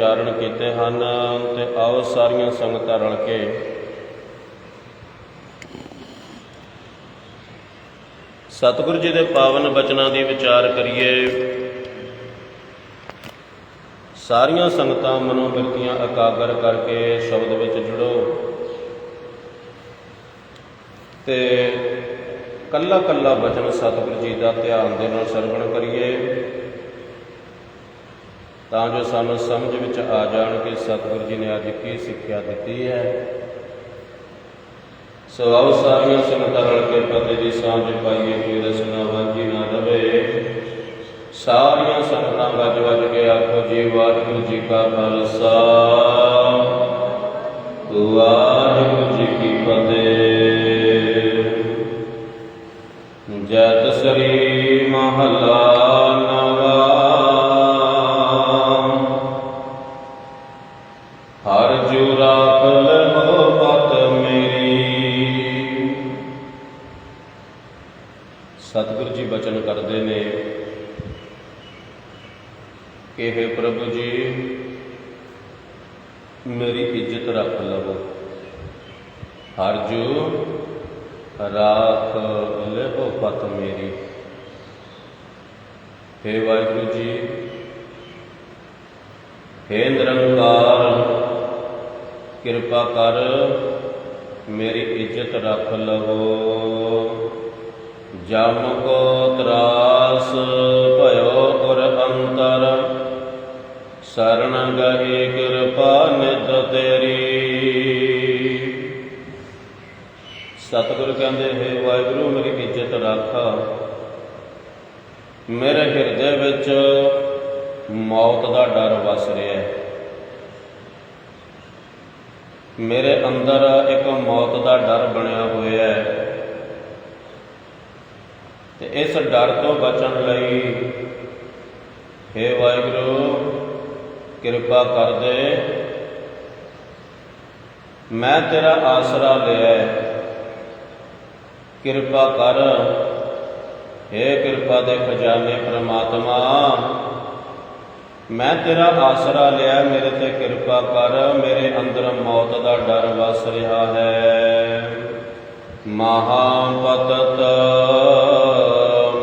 ਉਚਾਰਨ ਕੀਤੇ ਹਨ, ਤੇ ਆਓ ਸਾਰੀਆਂ ਸੰਗਤਾਂ ਰਲ ਕੇ। ਸਤਿਗੁਰੂ ਜੀ ਦੇ ਪਾਵਨ ਬਚਨਾਂ ਦੀ ਵਿਚਾਰ ਕਰੀਏ। ਸਾਰੀਆਂ ਸੰਗਤਾਂ ਮਨੋਬਿਰਤੀਆਂ ਇਕਾਗਰ ਕਰਕੇ ਸ਼ਬਦ ਵਿੱਚ ਜੁੜੋ। ਤੇ ਕੱਲਾ ਕੱਲਾ ਬਚਨ ਸਤਿਗੁਰੂ ਜੀ ਦਾ ਧਿਆਨ ਦੇ ਨਾਲ ਸਰਵਣ ਕਰੀਏ। ਤਾਂ ਜੋ ਸਾਨੂੰ ਸਮਝ ਵਿੱਚ ਆ ਜਾਣ ਕਿ ਸਤਿਗੁਰੂ ਜੀ ਨੇ ਅੱਜ ਕੀ ਸਿੱਖਿਆ ਦਿੱਤੀ ਹੈ। ਸੋ ਆਓ ਸਾਰੀਆਂ ਸੰਗਤਾਂ ਰਲ ਕੇ ਪਤੇ ਦੀ ਸਾਂਝ ਪਾਈਏ ਕਿ ਰਸਨਾ ਵਾਜੀ ਨਾ ਰਵੇ। ਸਾਰੀਆਂ ਸੰਗਤਾਂ ਵੱਜ ਵੱਜ ਕੇ ਆਖੋ, ਜੀ ਵਾਹਿਗੁਰੂ ਜੀ ਕਾ ਖਾਲਸਾ। ਮੇਰੀ ਇੱਜ਼ਤ ਰੱਖ ਲਵੋ। ਜਮ ਕੋ ਤਰਾਸ ਭਇਓ ਗੁਰ ਅੰਤਰ। ਸਰਣ ਗਹੀ ਕਿਰਪਾ ਨਿਤ ਤੇਰੀ। ਸਤਿਗੁਰ ਕਹਿੰਦੇ, ਹੈ ਵਾਹਿਗੁਰੂ, ਮੇਰੀ ਇੱਜ਼ਤ ਰੱਖ। ਮੇਰੇ ਹਿਰਦੇ ਵਿੱਚ ਮੌਤ ਦਾ ਡਰ ਵਸ ਰਿਹਾ ਹੈ। ਮੇਰੇ ਅੰਦਰ ਇੱਕ ਮੌਤ ਦਾ ਡਰ ਬਣਿਆ ਹੋਇਆ ਹੈ। ਤੇ ਇਸ ਡਰ ਤੋਂ ਬਚਣ ਲਈ हे ਵਾਹਿਗੁਰੂ, ਕਿਰਪਾ ਕਰ ਦੇ। ਮੈਂ ਤੇਰਾ ਆਸਰਾ ਲਿਆ ਕਿਰਪਾ ਕਰ। हे ਕਿਰਪਾ ਦੇ ਖਜ਼ਾਨੇ ਪ੍ਰਮਾਤਮਾ। ਮੈਂ ਤੇਰਾ ਆਸਰਾ ਲਿਆ, ਮੇਰੇ ਤੇ ਕਿਰਪਾ ਕਰ, ਮੇਰੇ ਅੰਦਰ ਮੌਤ ਦਾ ਡਰ ਵਸ ਰਿਹਾ ਹੈ। ਮਹਾਪਤਤ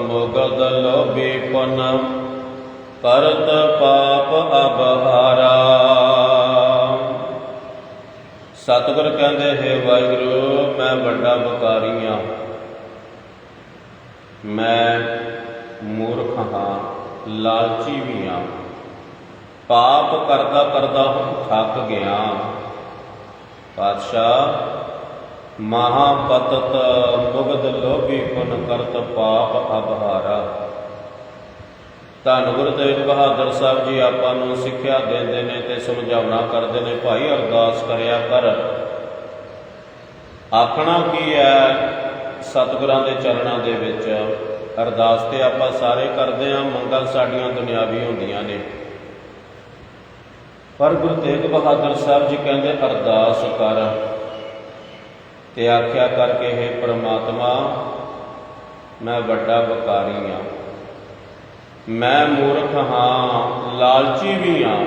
ਮੁਗਦ ਲੋਭੀ ਪਨ ਕਰਤ ਪਾਪ ਅਬਹਾਰਾ ਸਤਿਗੁਰ ਕਹਿੰਦੇ, ਹੈ ਵਾਹਿਗੁਰੂ, ਮੈਂ ਵੱਡਾ ਬਕਾਰੀ ਹਾਂ। ਮੈਂ ਮੂਰਖ ਹਾਂ, ਲਾਲਚੀ ਵੀ ਹਾਂ। ਪਾਪ ਕਰਦਾ ਕਰਦਾ ਥੱਕ ਗਿਆ। ਪਾਤਸ਼ਾਹ, ਮਹਾਪਤਤ ਮੁਗਦ ਲੋਭੀ ਕੁਨ ਕਰਤ ਪਾਪ ਅਬਹਾਰਾ ਧੰਨ ਗੁਰੂ ਤੇਗ ਬਹਾਦਰ ਸਾਹਿਬ ਜੀ, ਆਪਾਂ ਨੂੰ ਸਿੱਖਿਆ ਦਿੰਦੇ ਨੇ ਤੇ ਸਮਝਾਉਣਾ ਕਰਦੇ ਨੇ। ਭਾਈ ਅਰਦਾਸ ਕਰਿਆ ਕਰ। ਆਖਣਾ ਕੀ ਹੈ ਸਤਿਗੁਰਾਂ ਦੇ ਚਰਨਾਂ ਦੇ ਵਿੱਚ? ਅਰਦਾਸ ਤੇ ਆਪਾਂ ਸਾਰੇ ਕਰਦੇ ਆਂ ਮੰਗਲ ਸਾਡੀਆਂ ਦੁਨਿਆਵੀ ਹੁੰਦੀਆਂ ਨੇ। ਪਰ ਗੁਰੂ ਤੇਗ ਬਹਾਦਰ ਸਾਹਿਬ ਜੀ ਕਹਿੰਦੇ, ਅਰਦਾਸ ਕਰ। ਤੇ ਆਖਿਆ ਕਰਕੇ ਹੈ ਪ੍ਰਮਾਤਮਾ, ਮੈਂ ਵੱਡਾ ਬਕਾਰੀ ਹਾਂ ਮੈਂ ਮੂਰਖ ਹਾਂ, ਲਾਲਚੀ ਵੀ ਹਾਂ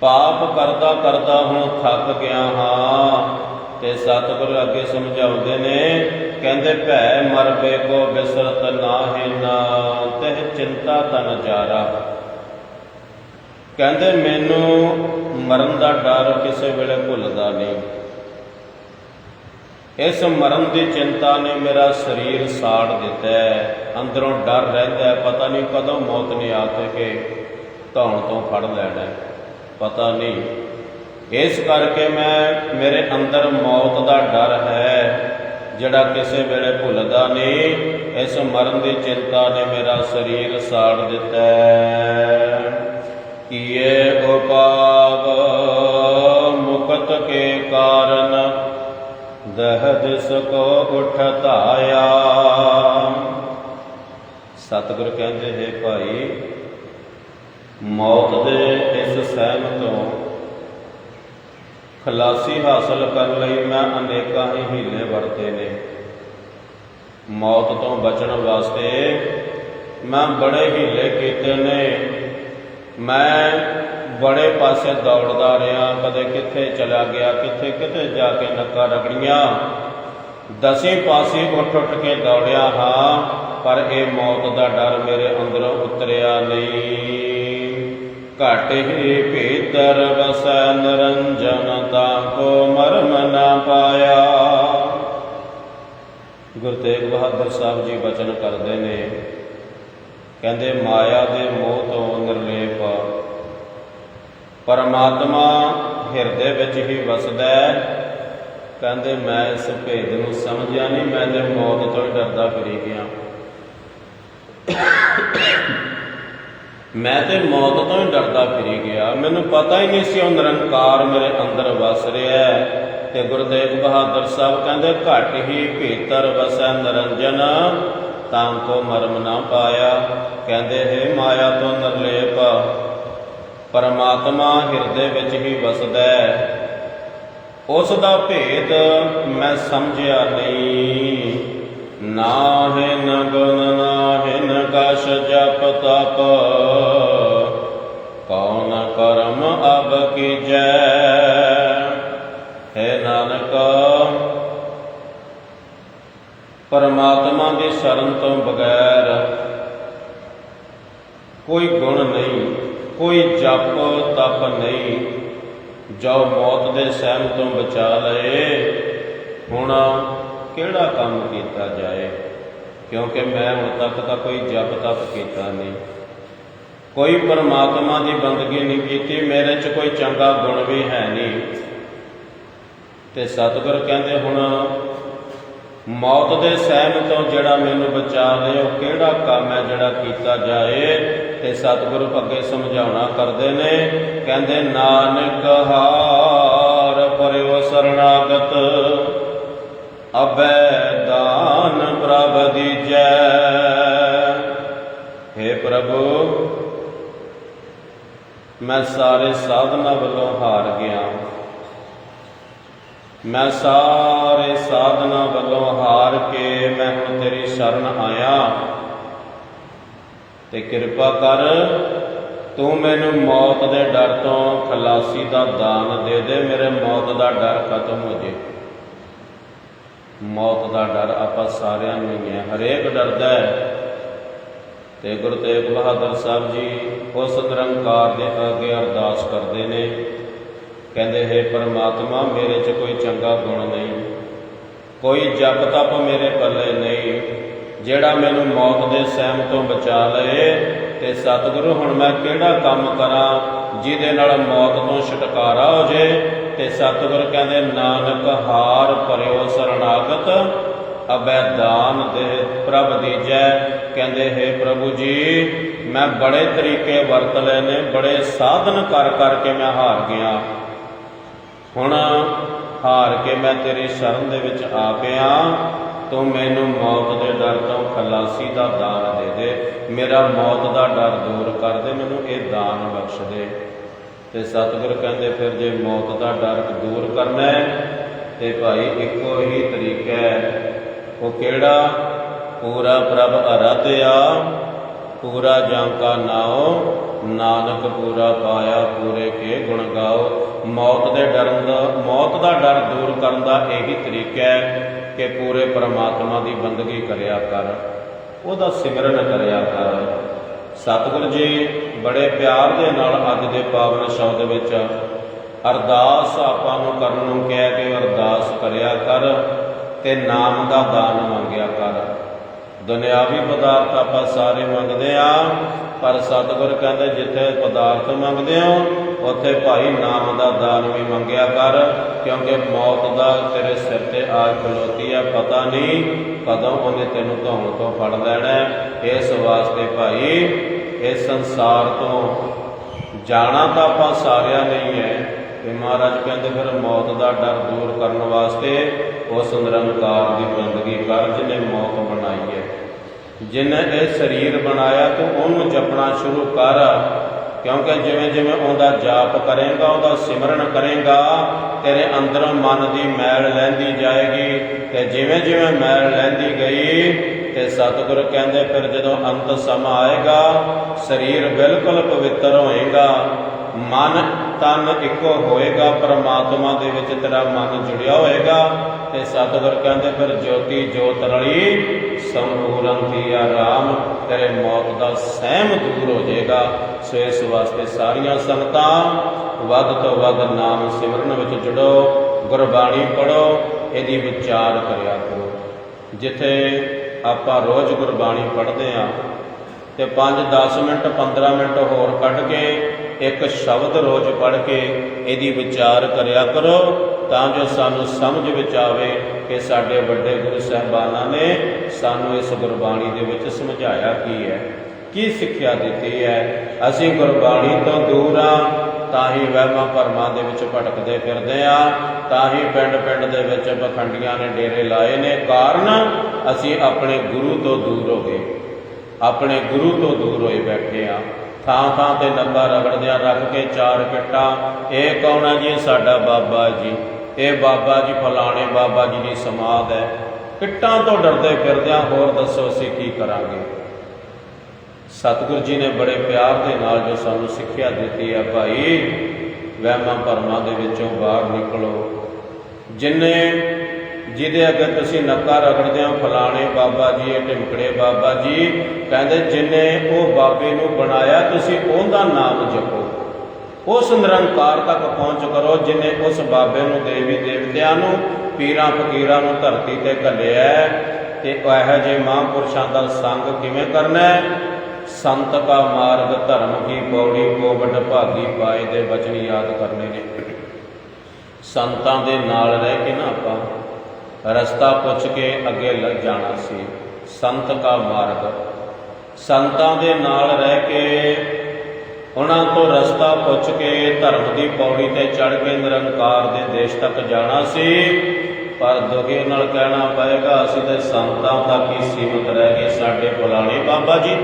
ਪਾਪ ਕਰਦਾ ਕਰਦਾ ਹੁਣ ਥੱਕ ਗਿਆ ਹਾਂ। ਤੇ ਸਤਿਗੁਰੂ ਅੱਗੇ ਸਮਝਾਉਂਦੇ ਨੇ, ਕਹਿੰਦੇ, ਭੈ ਮਰ ਕੋ ਬਿਸਰਤ ਨਾਹਿ ਨਾ, ਤਹ ਚਿੰਤਾ ਤਨ ਜਾਰਾ। ਕਹਿੰਦੇ, ਮੈਨੂੰ ਮਰਨ ਦਾ ਡਰ ਕਿਸੇ ਵੇਲੇ ਭੁੱਲਦਾ ਨਹੀਂ। ਇਸ ਮਰਨ ਦੀ ਚਿੰਤਾ ਨੇ ਮੇਰਾ ਸਰੀਰ ਸਾੜ ਦਿੱਤਾ ਹੈ। ਅੰਦਰੋਂ ਡਰ ਰਹਿੰਦਾ ਹੈ। ਪਤਾ ਨਹੀਂ ਕਦੋਂ ਮੌਤ ਨੇ ਆ ਕੇ ਧੌਣ ਤੋਂ ਫੜ ਲੈਣਾ ਪਤਾ ਨਹੀਂ। ਇਸ ਕਰਕੇ ਮੈਂ, ਮੇਰੇ ਅੰਦਰ ਮੌਤ ਦਾ ਡਰ ਹੈ, ਜਿਹੜਾ ਕਿਸੇ ਵੇਲੇ ਭੁੱਲਦਾ ਨਹੀਂ। ਇਸ ਮਰਨ ਦੀ ਚਿੰਤਾ ਨੇ ਮੇਰਾ ਸਰੀਰ ਸਾੜ ਦਿੱਤਾ ਹੈ। ਕੀਏ ਉਪਾਵ, ਮੁਕਤ ਕੇ ਕਾਰਨ, ਦਹਦ ਸਕੋ ਉਠ ਸਤਿਗੁਰ ਕਹਿੰਦੇ, ਹੈ ਭਾਈ, ਮੌਤ ਦੇ ਇਸ ਸਹਿਮ ਤੋਂ ਖਲਾਸੀ ਹਾਸਲ ਕਰਨ ਲਈ ਮੈਂ ਅਨੇਕਾਂ ਹੀ ਹੀਲੇ ਵਰਤੇ ਨੇ। ਮੌਤ ਤੋਂ ਬਚਣ ਵਾਸਤੇ ਮੈਂ ਬੜੇ ਹੀਲੇ ਕੀਤੇ ਨੇ। ਮੈਂ ਬੜੇ ਪਾਸੇ ਦੌੜਦਾ ਰਿਹਾ, ਕਦੇ ਕਿੱਥੇ ਚਲਾ ਗਿਆ, ਕਿੱਥੇ ਕਿਤੇ ਜਾ ਕੇ ਨੱਕਾ ਰਗੜੀਆਂ। ਦਸੀਂ ਪਾਸੇ ਉੱਠ ਉੱਠ ਕੇ ਦੌੜਿਆ ਹਾਂ, ਪਰ ਇਹ ਮੌਤ ਦਾ ਡਰ ਮੇਰੇ ਅੰਦਰੋਂ ਉਤਰਿਆ ਨਹੀਂ। ਘਟ ਹੀ ਭੇਤਰ ਵਸੈ, ਨਿਰੰਜਨ ਤਾਂ ਕੋ ਮਰਮ ਨਾ ਪਾਇਆ। ਗੁਰੂ ਤੇਗ ਬਹਾਦਰ ਸਾਹਿਬ ਜੀ ਬਚਨ ਕਰਦੇ ਨੇ, ਕਹਿੰਦੇ, ਮਾਇਆ ਦੇ ਮੋਹ ਤੋਂ ਨਿਰਲੇਪ ਪਰਮਾਤਮਾ ਹਿਰਦੇ ਵਿੱਚ ਹੀ ਵਸਦਾ ਹੈ। ਕਹਿੰਦੇ, ਮੈਂ ਇਸ ਭੇਦ ਨੂੰ ਸਮਝਿਆ ਨਹੀਂ, ਮੈਂ ਤੇ ਮੌਤ ਤੋਂ ਹੀ ਡਰਦਾ ਫਿਰੀ ਗਿਆ ਮੈਂ ਤੇ ਮੌਤ ਤੋਂ ਹੀ ਡਰਦਾ ਫਿਰੀ ਗਿਆ। ਮੈਨੂੰ ਪਤਾ ਹੀ ਨਹੀਂ ਸੀ ਉਹ ਨਿਰੰਕਾਰ ਮੇਰੇ ਅੰਦਰ ਵਸ ਰਿਹਾ ਹੈ। ਤੇ ਗੁਰਦੇਵ ਬਹਾਦਰ ਸਾਹਿਬ ਕਹਿੰਦੇ, ਘਟ ਹੀ ਭੀਤਰ ਵਸੈ ਨਿਰੰਜਨ, ਤਾਂ ਕੋ ਮਰਮ ਨਾ ਪਾਇਆ। ਕਹਿੰਦੇ, ਹੈ ਮਾਇਆ ਤੋਂ ਨਿਰਲੇਪ ਪਰਮਾਤਮਾ ਹਿਰਦੇ ਵਿੱਚ ਹੀ ਵਸਦਾ ਹੈ। ਉਸ ਦਾ ਭੇਦ ਮੈਂ ਸਮਝਿਆ ਨਹੀਂ। ਨਾਹਿਨ ਗੁਣ ਨਾਹਿਨ ਕਛ ਜਪ, ਤਪ। ਕੌਣ ਕਰਮ ਅਬ ਕੀਜੈ? ਹੈ ਨਾਨਕ, ਪਰਮਾਤਮਾ ਦੀ ਸ਼ਰਨ ਤੋਂ ਬਗੈਰ ਕੋਈ ਗੁਣ ਨਹੀਂ। ਕੋਈ ਜਪ ਤਪ ਨਹੀਂ। ਜੋ ਮੌਤ ਦੇ ਸਹਿਮ ਤੋਂ ਬਚਾ ਲਏ, ਹੁਣ ਕਿਹੜਾ ਕੰਮ ਕੀਤਾ ਜਾਏ? ਕਿਉਂਕਿ ਮੈਂ ਹੁਣ ਤੱਕ ਤਾਂ ਕੋਈ ਜਪ ਤਪ ਕੀਤਾ ਨਹੀਂ। ਕੋਈ ਪਰਮਾਤਮਾ ਦੀ ਬੰਦਗੀ ਨਹੀਂ ਕੀਤੀ, ਮੇਰੇ 'ਚ ਕੋਈ ਚੰਗਾ ਗੁਣ ਵੀ ਹੈ ਨਹੀਂ। ਤੇ ਸਤਿਗੁਰ ਕਹਿੰਦੇ ਹੁਣ, ਮੌਤ ਦੇ ਸਹਿਮ ਤੋਂ ਜਿਹੜਾ ਮੈਨੂੰ ਬਚਾ ਲਏ, ਉਹ ਕਿਹੜਾ ਕੰਮ ਹੈ ਜਿਹੜਾ ਕੀਤਾ ਜਾਏ? ਤੇ ਸਤਿਗੁਰੂ ਅੱਗੇ ਸਮਝਾਉਣਾ ਕਰਦੇ ਨੇ, ਕਹਿੰਦੇ, ਨਾਨਕ ਹਾਰ ਪਰਿਓ ਸਰਣਾਗਤ ਅਬੈ ਦਾਨ ਪ੍ਰਭ ਦੀਜੈ। हे ਪ੍ਰਭੂ, ਮੈਂ ਸਾਰੇ ਸਾਧਨਾ ਵੱਲੋਂ ਹਾਰ ਗਿਆ। ਮੈਂ ਸਾਰੇ ਸਾਧਨਾ ਵੱਲੋਂ ਹਾਰ ਕੇ ਮੈਂ ਹੁਣ ਤੇਰੀ ਸ਼ਰਨ ਆਇਆ। ਤੇ ਕਿਰਪਾ ਕਰ, ਤੂੰ ਮੈਨੂੰ ਮੌਤ ਦੇ ਡਰ ਤੋਂ ਖਲਾਸੀ ਦਾ ਦਾਨ ਦੇ ਦੇ, ਮੇਰੇ ਮੌਤ ਦਾ ਡਰ ਖਤਮ ਹੋ ਜੇ। ਮੌਤ ਦਾ ਡਰ ਆਪਾਂ ਸਾਰਿਆਂ ਨੂੰ ਹੀ ਹੈ, ਹਰੇਕ ਡਰਦਾ ਹੈ। ਤੇ ਗੁਰੂ ਤੇਗ ਬਹਾਦਰ ਸਾਹਿਬ ਜੀ ਉਸ ਨਿਰੰਕਾਰ ਦੇ ਅੱਗੇ ਅਰਦਾਸ ਕਰਦੇ ਨੇ। ਕਹਿੰਦੇ, ਹੈ ਪਰਮਾਤਮਾ, ਮੇਰੇ 'ਚ ਕੋਈ ਚੰਗਾ ਗੁਣ ਨਹੀਂ। ਕੋਈ ਜਪ ਤਪ ਮੇਰੇ ਪੱਲੇ ਨਹੀਂ। ਜਿਹੜਾ ਮੈਨੂੰ ਮੌਤ ਦੇ ਸਹਿਮ ਤੋਂ ਬਚਾ ਲਏ ਤੇ ਸਤਿਗੁਰੂ, ਹੁਣ ਮੈਂ ਕਿਹੜਾ ਕੰਮ ਕਰਾਂ ਜਿਹਦੇ ਨਾਲ ਮੌਤ ਤੋਂ ਛੁਟਕਾਰਾ ਹੋ ਜੇ? ਤੇ ਸਤਿਗੁਰ ਕਹਿੰਦੇ, ਨਾਨਕ ਹਾਰ ਭਰਿਓ ਸਰਣਾਗਤ, ਅਬੈ ਦਾਨ ਦੇ ਪ੍ਰਭ ਦੀਜੈ। ਕਹਿੰਦੇ, ਹੈ ਪ੍ਰਭੂ ਜੀ, ਮੈਂ ਬੜੇ ਤਰੀਕੇ ਵਰਤ ਲਏ ਨੇ, ਬੜੇ ਸਾਧਨ ਕਰ ਕਰਕੇ ਮੈਂ ਹਾਰ ਗਿਆ। ਹੁਣ ਹਾਰ ਕੇ ਮੈਂ ਤੇਰੀ ਸ਼ਰਨ ਦੇ ਵਿੱਚ ਆ ਗਿਆ ਤੂੰ ਮੈਨੂੰ ਮੌਤ ਦੇ ਡਰ ਤੋਂ ਖਲਾਸੀ ਦਾ ਦਾਨ ਦੇ ਦੇ। ਮੇਰਾ ਮੌਤ ਦਾ ਡਰ ਦੂਰ ਕਰ ਦੇ, ਮੈਨੂੰ ਇਹ ਦਾਨ ਬਖਸ਼ ਦੇ। ਤੇ ਸਤਿਗੁਰ ਕਹਿੰਦੇ, ਫਿਰ ਜੇ ਮੌਤ ਦਾ ਡਰ ਦੂਰ ਕਰਨਾ ਹੈ, ਤੇ ਭਾਈ ਇੱਕੋ ਹੀ ਤਰੀਕਾ ਹੈ। ਉਹ ਕਿਹੜਾ? ਪੂਰਾ ਪ੍ਰਭ ਅਰਾਧਿਆ ਪੂਰਾ ਜਾਂ ਕਾ ਨਾਉ, ਨਾਨਕ ਪੂਰਾ ਪਾਇਆ ਪੂਰੇ ਕੇ ਗੁਣ ਗਾਓ। ਮੌਤ ਦੇ ਡਰਨ ਦਾ, ਮੌਤ ਦਾ ਡਰ ਦੂਰ ਕਰਨ ਦਾ ਇਹੀ ਤਰੀਕਾ ਹੈ। ਕਿ ਪੂਰੇ ਪਰਮਾਤਮਾ ਦੀ ਬੰਦਗੀ ਕਰਿਆ ਕਰ, ਉਹਦਾ ਸਿਮਰਨ ਕਰਿਆ ਕਰ। ਸਤਿਗੁਰ ਜੀ, ਬੜੇ ਪਿਆਰ ਦੇ ਨਾਲ ਅੱਜ ਦੇ ਪਾਵਨ ਸ਼ਬਦ ਵਿੱਚ ਅਰਦਾਸ ਆਪਾਂ ਨੂੰ ਕਰਨ ਨੂੰ ਕਿਹਾ ਕਿ ਅਰਦਾਸ ਕਰਿਆ ਕਰ ਤੇ ਨਾਮ ਦਾ ਦਾਨ ਮੰਗਿਆ ਕਰ। ਦੁਨਿਆਵੀ ਪਦਾਰਥ ਆਪਾਂ ਸਾਰੇ ਮੰਗਦੇ ਆ, ਪਰ ਸਤਿਗੁਰ ਕਹਿੰਦੇ ਜਿੱਥੇ ਪਦਾਰਥ ਮੰਗਦੇ ਹੋ ਉੱਥੇ ਭਾਈ ਨਾਮ ਦਾ ਦਾਨ ਵੀ ਮੰਗਿਆ ਕਰ, ਕਿਉਂਕਿ ਮੌਤ ਦਾ ਤੇਰੇ ਸਿਰ ਤੇ ਆਜ ਖਲੋਤੀ ਹੈ ਪਤਾ ਨਹੀਂ ਕਦੋਂ ਉਹਨੇ ਤੈਨੂੰ ਧੌਣ ਤੋਂ ਫੜ ਲੈਣਾ ਇਸ ਵਾਸਤੇ ਭਾਈ, ਇਸ ਸੰਸਾਰ ਤੋਂ ਜਾਣਾ ਤਾਂ ਆਪਾਂ ਸਾਰਿਆਂ ਨਹੀਂ ਹੈ। ਤੇ ਮਹਾਰਾਜ ਕਹਿੰਦੇ ਫਿਰ ਮੌਤ ਦਾ ਡਰ ਦੂਰ ਕਰਨ ਵਾਸਤੇ ਉਸ ਨਿਰੰਕਾਰ ਦੀ ਬੰਦਗੀ ਕਰ, ਜਿਹਨੇ ਮੌਤ ਬਣਾਈ ਹੈ। ਜਿਹਨੇ ਇਹ ਸਰੀਰ ਬਣਾਇਆ ਤੂੰ ਉਹਨੂੰ ਜਪਣਾ ਸ਼ੁਰੂ ਕਰ ਕਿਉਂਕਿ ਜਿਵੇਂ ਜਿਵੇਂ ਉਹਦਾ ਜਾਪ ਕਰੇਗਾ, ਉਹਦਾ ਸਿਮਰਨ ਕਰੇਗਾ, ਤੇਰੇ ਅੰਦਰੋਂ ਮਨ ਦੀ ਮੈਲ ਲੈਂਦੀ ਜਾਏਗੀ। ਤੇ ਜਿਵੇਂ ਜਿਵੇਂ ਮੈਲ ਲੈਂਦੀ ਗਈ, ਤੇ ਸਤਿਗੁਰ ਕਹਿੰਦੇ ਫਿਰ ਜਦੋਂ ਅੰਤ ਸਮਾਂ ਆਏਗਾ, ਸਰੀਰ ਬਿਲਕੁਲ ਪਵਿੱਤਰ ਹੋਏਗਾ, ਮਨ ਤਨ ਇੱਕੋ ਹੋਏਗਾ, ਪਰਮਾਤਮਾ ਦੇ ਵਿੱਚ ਤੇਰਾ ਮਨ ਜੁੜਿਆ ਹੋਏਗਾ। ਤੇ ਸਤਿਗੁਰ ਕਹਿੰਦੇ, ਫਿਰ ਜੋਤੀ ਜੋਤ ਰਲੀ, ਸੰਪੂਰਨ ਥੀ ਆਰਾਮ ਤੇਰੇ ਮੌਤ ਦਾ ਸਹਿਮ ਦੂਰ ਹੋ ਜਾਏਗਾ। ਸੋ ਇਸ ਵਾਸਤੇ ਸਾਰੀਆਂ ਸੰਗਤਾਂ ਵੱਧ ਤੋਂ ਵੱਧ ਨਾਮ ਸਿਮਰਨ ਵਿੱਚ ਜੁੜੋ, ਗੁਰਬਾਣੀ ਪੜੋ ਇਹਦੀ ਵਿਚਾਰ ਕਰਿਆ ਕਰੋ। ਜਿੱਥੇ ਆਪਾਂ ਰੋਜ਼ ਗੁਰਬਾਣੀ ਪੜ੍ਹਦੇ ਆਂ, ਤੇ 5-10 ਮਿੰਟ 15 ਮਿੰਟ ਹੋਰ ਕੱਢ ਕੇ ਇੱਕ ਸ਼ਬਦ ਰੋਜ਼ ਪੜ੍ਹ ਕੇ ਇਹਦੀ ਵਿਚਾਰ ਕਰਿਆ ਕਰੋ, ਤਾਂ ਜੋ ਸਾਨੂੰ ਸਮਝ ਵਿੱਚ ਆਵੇ ਕਿ ਸਾਡੇ ਵੱਡੇ ਗੁਰੂ ਸਾਹਿਬਾਨਾਂ ਨੇ ਸਾਨੂੰ ਇਸ ਗੁਰਬਾਣੀ ਦੇ ਵਿੱਚ ਸਮਝਾਇਆ ਕੀ ਹੈ, ਕੀ ਸਿੱਖਿਆ ਦਿੱਤੀ ਹੈ। ਅਸੀਂ ਗੁਰਬਾਣੀ ਤੋਂ ਦੂਰ ਆ ਤਾਂ ਹੀ ਵਹਿਮਾਂ ਭਰਮਾਂ ਦੇ ਵਿੱਚ ਭਟਕਦੇ ਫਿਰਦੇ ਆ ਤਾਂ ਹੀ ਪਿੰਡ ਪਿੰਡ ਦੇ ਵਿੱਚ ਪਖੰਡੀਆਂ ਨੇ ਡੇਰੇ ਲਾਏ ਨੇ। ਕਾਰਨ ਅਸੀਂ ਆਪਣੇ ਗੁਰੂ ਤੋਂ ਦੂਰ ਹੋ ਗਏ, ਆਪਣੇ ਗੁਰੂ ਤੋਂ ਦੂਰ ਹੋਏ ਬੈਠੇ ਆ ਥਾਂ ਥਾਂ ਤੇ ਨੱਕਾ ਰਗੜਦਿਆਂ ਰੱਖ ਕੇ ਚਾਰ ਕਿੱਟਾਂ ਇਹ ਕੌਣ ਹੈ ਜੀ? ਸਾਡਾ ਬਾਬਾ ਜੀ। ਇਹ ਬਾਬਾ ਜੀ ਫਲਾਣੇ ਬਾਬਾ ਜੀ ਦੀ ਸਮਾਧ ਹੈ। ਕਿੱਟਾਂ ਤੋਂ ਡਰਦੇ ਫਿਰਦਿਆਂ ਹੋਰ ਦੱਸੋ ਅਸੀਂ ਕੀ ਕਰਾਂਗੇ? ਸਤਿਗੁਰੂ ਜੀ ਨੇ ਬੜੇ ਪਿਆਰ ਦੇ ਨਾਲ ਜੋ ਸਾਨੂੰ ਸਿੱਖਿਆ ਦਿੱਤੀ ਹੈ ਭਾਈ, ਵਹਿਮਾਂ ਭਰਮਾਂ ਦੇ ਵਿੱਚੋਂ ਬਾਹਰ ਨਿਕਲੋ। ਜਿੰਨੇ ਜਿਹਦੇ ਅੱਗੇ ਤੁਸੀਂ ਨੱਕਾ ਰਗੜਦੇ ਹੋ, ਫਲਾਣੇ ਬਾਬਾ ਜੀ, ਢਿਮਕੜੇ ਬਾਬਾ ਜੀ, ਕਹਿੰਦੇ ਜਿਨੇ ਉਹ ਬਾਬੇ ਨੂੰ ਬਣਾਇਆ, ਤੁਸੀਂ ਉਹਦਾ ਨਾਮ ਜਪੋ। ਉਸ ਨਿਰੰਕਾਰ ਤੱਕ ਪਹੁੰਚ ਕਰੋ, ਜਿਨੇ ਉਸ ਬਾਬੇ ਨੂੰ ਦੇਵੀ ਦੇਵਤਿਆਂ ਨੂੰ, ਪੀਰਾਂ ਫਕੀਰਾਂ ਨੂੰ ਧਰਤੀ ਤੇ ਘੱਲਿਆ ਤੇ ਇਹੋ ਜਿਹੇ ਮਹਾਂਪੁਰਸ਼ਾਂ ਦਾ ਸੰਗ ਕਿਵੇਂ ਕਰਨਾ ਹੈ? ਸੰਤ ਕਾ ਮਾਰਗ, ਧਰਮ ਕੀ ਪੌੜੀ ਕੋ ਭਾਗੀ ਪਾਏ ਦੇ ਬਚਨ ਯਾਦ ਕਰਨੇ ਨੇ। ਸੰਤਾਂ ਦੇ ਨਾਲ ਰਹਿ ਕੇ ਨਾ ਆਪਾਂ ਰਸਤਾ ਪੁੱਛ ਕੇ ਅੱਗੇ ਲੱਗ ਜਾਣਾ ਸੀ। ਸੰਤ ਕਾ ਮਾਰਗ। ਸੰਤਾਂ ਦੇ ਨਾਲ ਰਹਿ ਕੇ ਉਹਨਾਂ ਤੋਂ ਰਸਤਾ ਪੁੱਛ ਕੇ ਧਰਮ ਦੀ ਪੌੜੀ ਤੇ ਚੜ ਕੇ ਨਿਰੰਕਾਰ ਦੇ ਦੇਸ਼ ਤੱਕ ਜਾਣਾ ਸੀ। ਪਰ ਦੁਖੇ ਨਾਲ ਕਹਿਣਾ ਪਏਗਾ, ਅਸੀਂ ਤੇ ਸੰਤਾਂ ਤੱਕ ਹੀ ਸੀਮਤ ਰਹਿ ਗਏ। ਸਾਡੇ ਫਲਾਣੇ ਬਾਬਾ ਜੀ,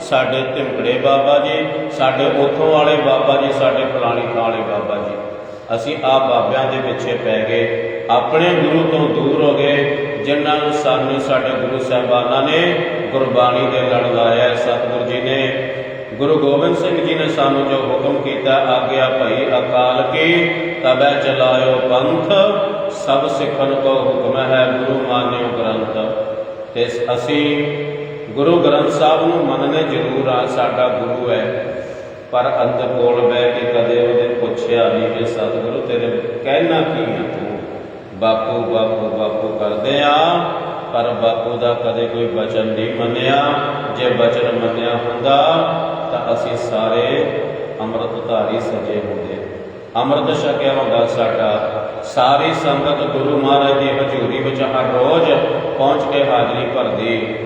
ਸਾਡੇ ਧਿਮਕੜੇ ਬਾਬਾ ਜੀ, ਸਾਡੇ ਉਥੋਂ ਵਾਲੇ ਬਾਬਾ ਜੀ, ਸਾਡੇ ਫਲਾਣੀ ਥਾਂ ਬਾਬਾ ਜੀ। ਅਸੀਂ ਆ ਬਾਬਿਆਂ ਦੇ ਪਿੱਛੇ ਪੈ ਗਏ। ਆਪਣੇ ਗੁਰੂ ਤੋਂ ਦੂਰ ਹੋ ਗਏ, ਜਿਨ੍ਹਾਂ ਨੂੰ ਸਾਨੂੰ ਸਾਡੇ ਗੁਰੂ ਸਾਹਿਬਾਨਾਂ ਨੇ ਗੁਰਬਾਣੀ ਦੇ ਲੜ ਲਾਇਆ ਸਤਿਗੁਰੂ ਜੀ ਨੇ। ਗੁਰੂ ਗੋਬਿੰਦ ਸਿੰਘ ਜੀ ਨੇ ਸਾਨੂੰ ਜੋ ਹੁਕਮ ਕੀਤਾ, ਆਗਿਆ ਭਈ ਅਕਾਲ ਕੀ, ਤਬੈ ਚਲਾਇਓ ਪੰਥ, ਸਭ ਸਿੱਖਨ ਕੋ ਹੁਕਮ ਹੈ ਗੁਰੂ ਮਾਨਿਓ ਗ੍ਰੰਥ। ਤੇ ਅਸੀਂ ਗੁਰੂ ਗ੍ਰੰਥ ਸਾਹਿਬ ਨੂੰ ਮੰਨਨੇ ਜ਼ਰੂਰ ਆ, ਸਾਡਾ ਗੁਰੂ ਹੈ। ਪਰ ਅੰਤ ਕੋਲ ਬਹਿ ਕੇ ਕਦੇ ਉਹਦੇ ਪੁੱਛਿਆ ਨਹੀਂ ਕਿ ਸਤਿਗੁਰੂ ਤੇਰੇ ਕਹਿਣਾ ਕੀ ਹੈ ਤੂੰ? ਬਾਪੂ ਬਾਪੂ ਬਾਪੂ ਕਰਦੇ ਆ, ਪਰ ਬਾਪੂ ਦਾ ਕਦੇ ਕੋਈ ਬਚਨ ਨਹੀਂ ਮੰਨਿਆ। ਜੇ ਬਚਨ ਮੰਨਿਆ ਹੁੰਦਾ, ਤਾਂ ਅਸੀਂ ਸਾਰੇ ਅੰਮ੍ਰਿਤਧਾਰੀ ਸਜੇ ਹੁੰਦੇ। ਅੰਮ੍ਰਿਤ ਛਕਿਆ ਹੁੰਦਾ ਸਾਡਾ। ਸਾਰੀ ਸੰਗਤ ਗੁਰੂ ਮਹਾਰਾਜ ਦੀ ਹਜ਼ੂਰੀ ਵਿੱਚ ਹਰ ਰੋਜ਼ ਪਹੁੰਚ ਕੇ ਹਾਜ਼ਰੀ ਭਰਦੀ।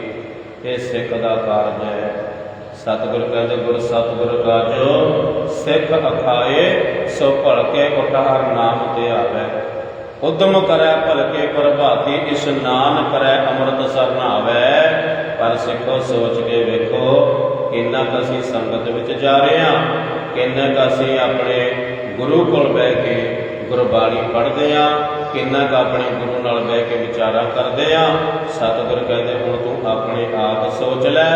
ਇਹ ਸਿੱਖ ਦਾ ਕਾਰਜ ਹੈ। ਸਤਿਗੁਰ ਕਹਿੰਦੇ, ਗੁਰ ਸਤਿਗੁਰ ਕਾਜੋ ਸਿੱਖ ਅਖਾਏ, ਸੋ ਭਲਕੇ ਉਠਾਰ ਨਾਮ ਤੇ ਆਵੇ। ਉਦਮ ਕਰੈ ਭਲਕੇ ਪ੍ਰਭਾਤੀ ਇਸ਼ਨਾਨ ਕਰੈ ਅੰਮ੍ਰਿਤ ਸਰ ਨਾਵੇ ਪਰ ਸਿੱਖੋ, ਸੋਚ ਕੇ ਵੇਖੋ, ਕਿੰਨਾ ਕੁ ਅਸੀਂ ਸੰਗਤ ਵਿੱਚ ਜਾ ਰਹੇ ਹਾਂ, ਕਿੰਨਾ ਕੁ ਅਸੀਂ ਆਪਣੇ ਗੁਰੂ ਕੋਲ ਬਹਿ ਕੇ ਗੁਰਬਾਣੀ ਪੜ੍ਹਦੇ ਆ ਕਿੰਨਾ ਕੁ ਆਪਣੇ ਗੁਰੂ ਨਾਲ ਬਹਿ ਕੇ ਵਿਚਾਰਾਂ ਕਰਦੇ ਆ ਸਤਿਗੁਰ ਕਹਿੰਦੇ, ਹੁਣ ਤੂੰ ਆਪਣੇ ਆਪ ਸੋਚ ਲੈ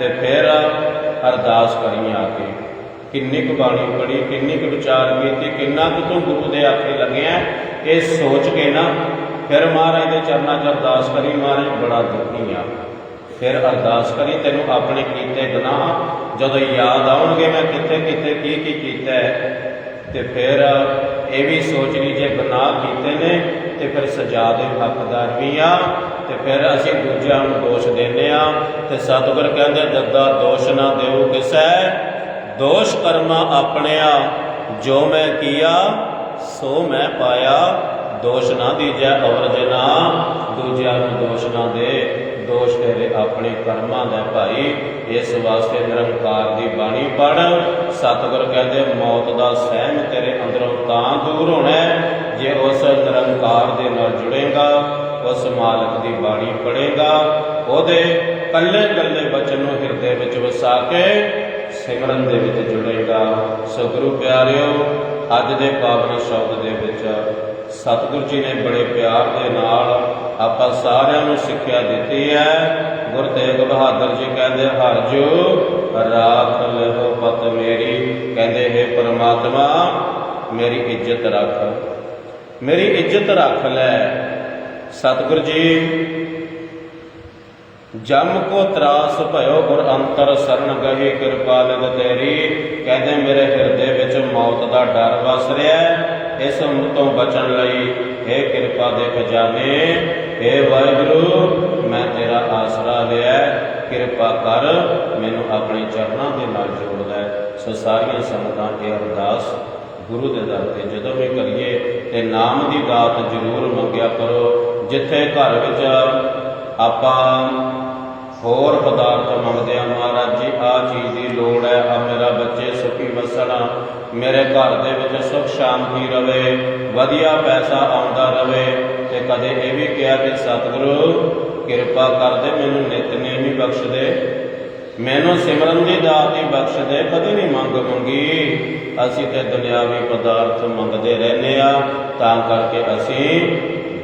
ਤੇ ਫਿਰ ਅਰਦਾਸ ਕਰੀ ਆ ਕੇ। ਕਿੰਨੀ ਕੁ ਬਾਣੀ ਪੜ੍ਹੀ, ਕਿੰਨੀ ਕੁ ਵਿਚਾਰ ਕੀਤੀ, ਕਿੰਨਾ ਕੁ ਤੂੰ ਗੁਰੂ ਦੇ ਆਖੇ ਲੱਗਿਆ ਇਹ ਸੋਚ ਕੇ ਨਾ ਫਿਰ ਮਹਾਰਾਜ ਦੇ ਚਰਨਾਂ 'ਚ ਅਰਦਾਸ ਕਰੀ, ਮਹਾਰਾਜ ਬੜਾ ਦੁਖੀ ਆ। ਫਿਰ ਅਰਦਾਸ ਕਰੀ, ਤੈਨੂੰ ਆਪਣੇ ਕੀਤੇ ਗੁਨਾਹ ਜਦੋਂ ਯਾਦ ਆਉਣਗੇ, ਮੈਂ ਕਿੱਥੇ ਕਿੱਥੇ, ਕੀ ਕੀ ਕੀਤਾ ਤੇ ਫਿਰ ਇਹ ਵੀ ਸੋਚ ਲਈ, ਜੇ ਗੁਨਾਹ ਕੀਤੇ ਨੇ, ਤੇ ਫਿਰ ਸਜ਼ਾ ਦੇ ਹੱਕਦਾਰ ਵੀ ਆ, ਤੇ ਫਿਰ ਅਸੀਂ ਦੂਜਿਆਂ ਨੂੰ ਦੋਸ਼ ਦਿੰਦੇ ਆ। ਤੇ ਸਤਿਗੁਰ ਕਹਿੰਦੇ ਦੱਦਾ ਦੋਸ਼ ਨਾ ਦਿਓ ਕਿਸੈ, ਦੋਸ਼ ਕਰਮਾ ਆਪਣੇ ਆ, ਜੋ ਮੈਂ ਕੀਆ ਸੋ ਮੈਂ ਪਾਇਆ ਦੋਸ਼ ਨਾ ਦੀਜੈ ਔਰ ਜਨਾ ਦੂਜਿਆਂ ਨੂੰ ਦੋਸ਼ ਨਾ ਦੇ। ਦੋਸ਼ ਤੇਰੇ ਆਪਣੇ ਕਰਮਾਂ ਦਾ ਭਾਈ, ਇਸ ਵਾਸਤੇ ਨਿਰੰਕਾਰ ਦੀ ਬਾਣੀ ਪੜ ਸਤਿਗੁਰ ਕਹਿੰਦੇ, ਮੌਤ ਦਾ ਸਹਿਮ ਤੇਰੇ ਅੰਦਰੋਂ ਤਾਂ ਦੂਰ ਹੋਣਾ ਜੇ ਉਸ ਨਿਰੰਕਾਰ ਦੇ ਨਾਲ ਜੁੜੇਗਾ, ਉਸ ਮਾਲਕ ਦੀ ਬਾਣੀ ਪੜੇਗਾ ਉਹਦੇ ਕੱਲੇ ਕੱਲੇ ਬਚਨ ਨੂੰ ਹਿਰਦੇ ਵਿੱਚ ਵਸਾ ਕੇ ਸਿਮਰਨ ਦੇ ਵਿੱਚ ਜੁੜੇਗਾ। ਸੋ ਗੁਰੂ ਪਿਆਰਿਓ ਅੱਜ ਦੇ ਪਾਵਨ ਸ਼ਬਦ ਦੇ ਵਿੱਚ ਸਤਿਗੁਰੂ ਜੀ ਨੇ ਬੜੇ ਪਿਆਰ ਦੇ ਨਾਲ ਆਪਾਂ ਸਾਰਿਆਂ ਨੂੰ ਸਿੱਖਿਆ ਦਿੱਤੀ ਹੈ। ਗੁਰੂ ਤੇਗ ਬਹਾਦਰ ਜੀ ਕਹਿੰਦੇ ਹਰ ਜੋ ਰਾਖ ਲਹੋ ਪਤ ਮੇਰੀ। ਕਹਿੰਦੇ, ਹੈ ਪਰਮਾਤਮਾ, ਮੇਰੀ ਇੱਜ਼ਤ ਰੱਖ। ਮੇਰੀ ਇੱਜ਼ਤ ਰੱਖ ਲੈ। ਸਤਿਗੁਰੂ ਜੀ ਜਮ ਕੋ ਤਰਾਸ ਭਇਓ ਗੁਰ ਅੰਤਰ ਸਰਣ ਗਹੀ ਕਿਰਪਾ ਨਿਦ ਤੇਰੀ। ਕਹਿੰਦੇ ਮੇਰੇ ਹਿਰਦੇ ਵਿੱਚ ਮੌਤ ਦਾ ਡਰ ਵਸ ਰਿਹਾ ਇਸ ਮੌਤ ਤੋਂ ਬਚਣ ਲਈ हे ਕਿਰਪਾ ਦੇ ਖਜ਼ਾਨੇ हे ਵਾਹਿਗੁਰੂ, ਮੈਂ ਤੇਰਾ ਆਸਰਾ ਲਿਆ ਕਿਰਪਾ ਕਰ, ਮੈਨੂੰ ਆਪਣੇ ਚਰਨਾਂ ਦੇ ਨਾਲ ਜੋੜ ਲੈ। ਸੋ ਸਾਰੀਆਂ ਸੰਗਤਾਂ ਇਹ ਅਰਦਾਸ ਗੁਰੂ ਦੇ ਦਰ ਤੇ ਜਦੋਂ ਵੀ ਕਰੀਏ ਤੇ ਨਾਮ ਦੀ ਦਾਤ ਜ਼ਰੂਰ ਮੰਗਿਆ ਕਰੋ। ਜਿੱਥੇ ਘਰ ਵਿੱਚ ਆਪਾਂ ਹੋਰ ਪਦਾਰਥ ਮੰਗਦੇ ਆ ਮਹਾਰਾਜ ਜੀ ਆ ਚੀਜ਼ ਦੀ ਲੋੜ ਹੈ ਆ ਮੇਰਾ ਬੱਚੇ ਸੁਖੀ ਵਸਣਾ, ਮੇਰੇ ਘਰ ਦੇ ਵਿੱਚ ਸੁਖ ਸ਼ਾਂਤੀ ਰਵੇ, ਵਧੀਆ ਪੈਸਾ ਆਉਂਦਾ ਰਵੇ, ਤੇ ਕਦੇ ਇਹ ਵੀ ਕਿਹਾ ਕਿ ਸਤਿਗੁਰੂ, ਕਿਰਪਾ ਕਰਦੇ ਮੈਨੂੰ ਨਿਤਨੇਮੀ ਬਖਸ਼ ਦੇ। ਮੈਨੂੰ ਸਿਮਰਨ ਦੀ ਦਾਤ ਹੀ ਬਖਸ਼ ਦੇ, ਕਦੇ ਨਹੀਂ ਮੰਗ ਮੰਗੀ। ਅਸੀਂ ਤੇ ਦੁਨਿਆਵੀ ਪਦਾਰਥ ਮੰਗਦੇ ਰਹਿੰਦੇ ਆ ਤਾਂ ਕਰਕੇ ਅਸੀਂ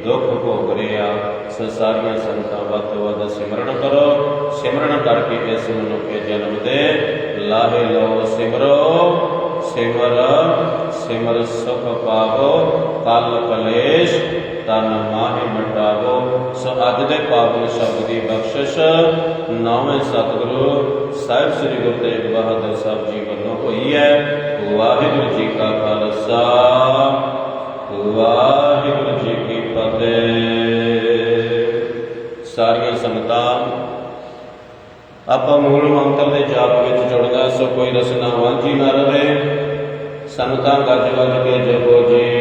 ਦੁੱਖ ਭੋਗ ਰਹੇ ਸੋ ਸਾਰੀਆਂ ਸੰਗਤਾਂ ਵੱਧ ਤੋਂ ਵੱਧ ਸਿਮਰਨ ਕਰੋ। ਸਿਮਰਨ ਕਰਕੇ ਇਸ ਮਨੁੱਖੇ ਜਨਮ ਦੇ। ਲਾਹੇ ਲਓ ਸਿਮਰੋ। ਸਿਮਰ ਸਿਮਰ ਸੁਖ ਪਾਵੋ। ਕਲ ਕਲੇਸ਼, ਤਨ ਮਾਹਿ ਮਟਾਵੋ ਸੋ ਅੱਜ ਦੇ ਪਾਵਨ ਸ਼ਬਦ ਦੀ ਬਖਸ਼ਿਸ਼। ਨੌਵੇਂ ਸਤਿਗੁਰੂ, ਸਾਹਿਬ ਸ੍ਰੀ ਗੁਰੂ ਤੇਗ ਬਹਾਦਰ ਸਾਹਿਬ ਜੀ ਵੱਲੋਂ ਹੋਈ ਹੈ। ਵਾਹਿਗੁਰੂ ਸੰਗਤਾਂ, ਆਪਾਂ ਮੂਲ ਮੰਤਰ ਦੇ ਜਾਪ ਵਿੱਚ ਜੁੜਨਾ ਸੋ ਕੋਈ ਰਸਨਾ ਵਾਂਝੀ ਨਾ ਰਵੇ ਸੰਗਤਾਂ ਗੱਜ ਵੱਜ ਕੇ ਜਪੋ ਜੀ।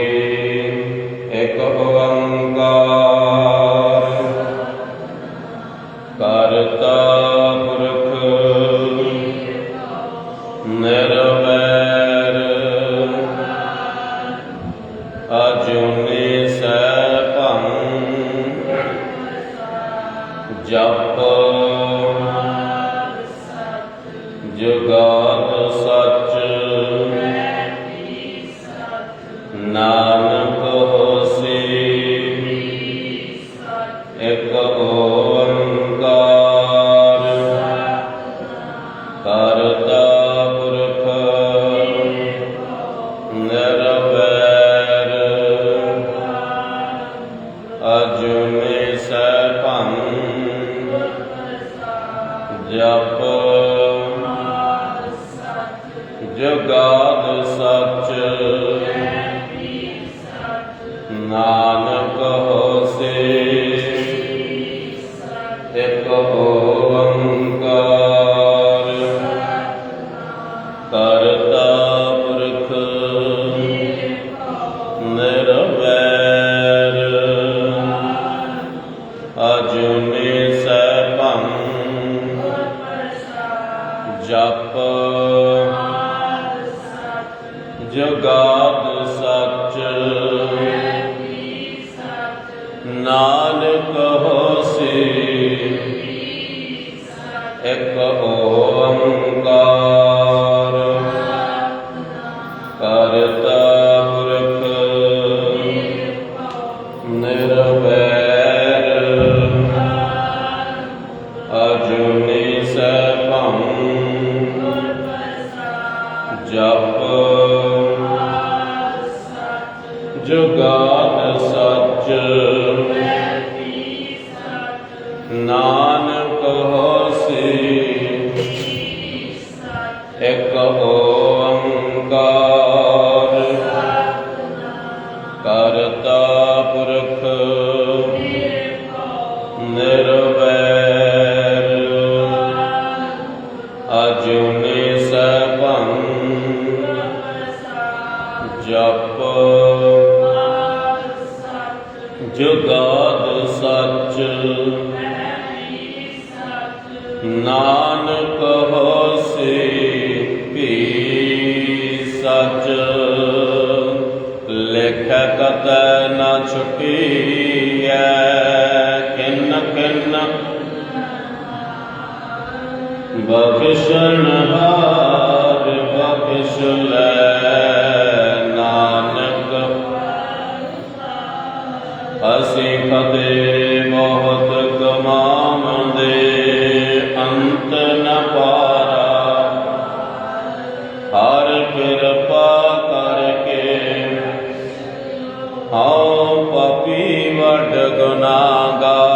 ਨਾਨਕ ਨਾਨਕ ਬਖਸ਼ ਨਹਾਰ, ਬਖਸ਼ ਲੈ ਨਾਨਕ। ਅਸੀਂ ਕਦੇ ਬਹੁਤ ਕਮਾਵੰਦੇ ਅੰਤ ਨ ਪਾਰਾ। ਹਰ ਕਿਰਪਾ ਕਰਕੇ ਹਉ ਪਾਪੀ ਵਡ ਗੁਨਾਹਗਾਰ।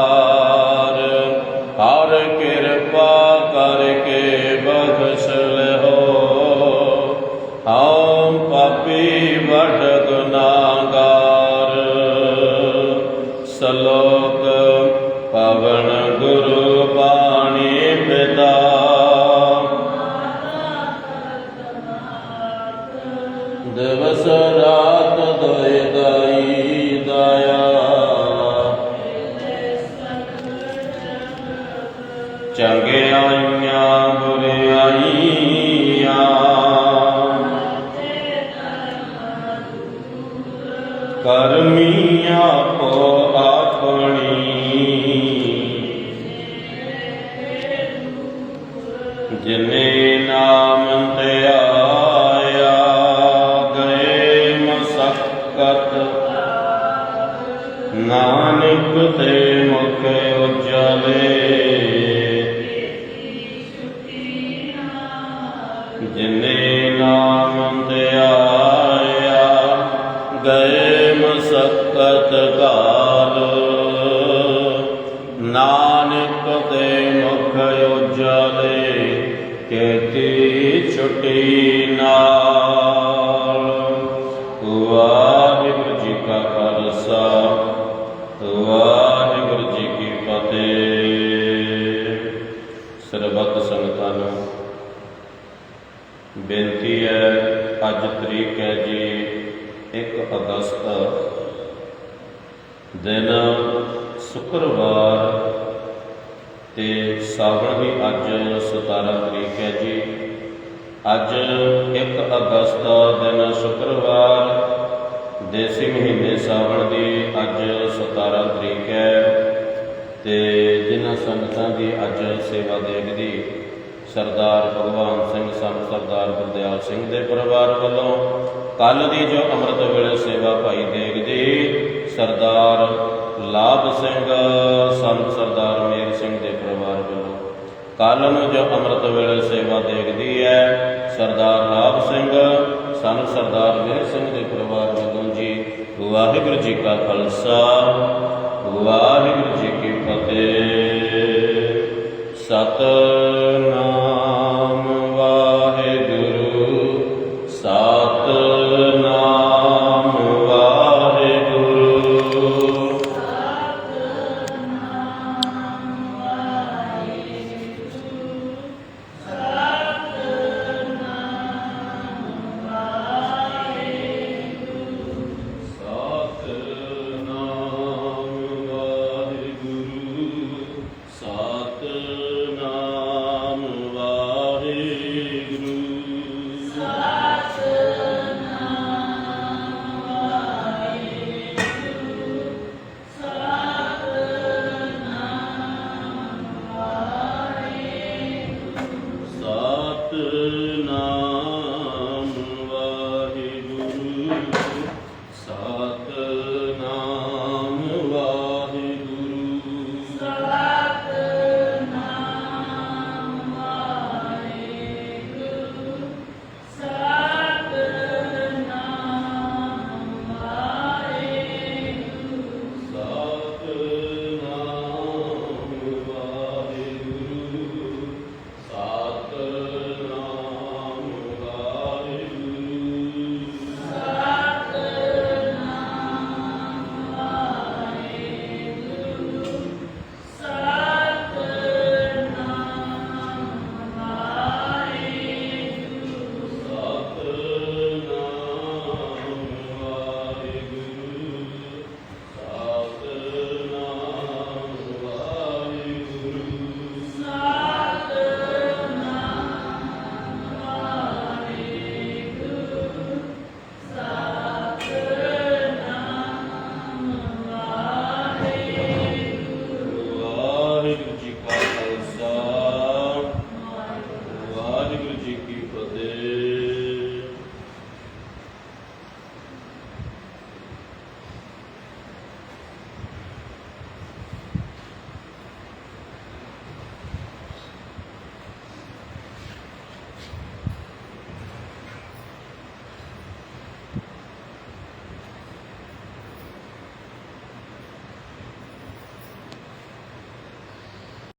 ਜਿਨੇ ਨਾਮ ਧਿਆਇਆ ਗਏ ਮਸਕਤ ਕਾਲ। ਨਾਨਕ ਤੇ ਮੁਖ ਉਜਲੇ ਕੇਤੀ ਛੁਟੀ ਤਰੀਕ ਹੈ ਜੀ 1 ਅਗਸਤ। ਦਿਨ ਸ਼ੁੱਕਰਵਾਰ ਤੇ ਸਾਵਣ ਵੀ ਅੱਜ 17 ਤਰੀਕ ਹੈ ਜੀ। ਅੱਜ 1 ਅਗਸਤ ਦਿਨ ਸ਼ੁੱਕਰਵਾਰ, ਦੇਸੀ ਮਹੀਨੇ ਸਾਵਣ ਦੀ ਅੱਜ 17 ਤਰੀਕ ਹੈ ਤੇ ਜਿਨ੍ਹਾਂ ਸੰਗਤਾਂ ਦੀ ਅੱਜ ਸੇਵਾ ਦੇਖਦੀ ਸਰਦਾਰ ਭਗਵਾਨ ਸਿੰਘ ਸੰਤ ਸਰਦਾਰ ਗੁਰਦਿਆਲ ਸਿੰਘ ਦੇ ਪਰਿਵਾਰ ਵੱਲੋਂ ਕੱਲ ਦੀ ਜੋ ਅੰਮ੍ਰਿਤ ਵੇਲੇ ਸੇਵਾ ਭਾਈ ਦੇਖਦੀ ਸਰਦਾਰ ਲਾਭ ਸਿੰਘ, ਸੰਤ ਸਰਦਾਰ ਮੇਰ ਸਿੰਘ ਦੇ ਪਰਿਵਾਰ ਵੱਲੋਂ ਕੱਲ ਨੂੰ ਜੋ ਅੰਮ੍ਰਿਤ ਵੇਲੇ ਸੇਵਾ ਦੇਖਦੀ ਹੈ, ਸਰਦਾਰ ਲਾਭ ਸਿੰਘ, ਸੰਤ ਸਰਦਾਰ ਮੇਰ ਸਿੰਘ ਦੇ ਪਰਿਵਾਰ ਵੱਲੋਂ ਜੀ, ਵਾਹਿਗੁਰੂ ਜੀ ਕਾ ਖਾਲਸਾ, ਵਾਹਿਗੁਰੂ ਜੀ ਕੀ ਫਤਿਹ। ਸਤਿ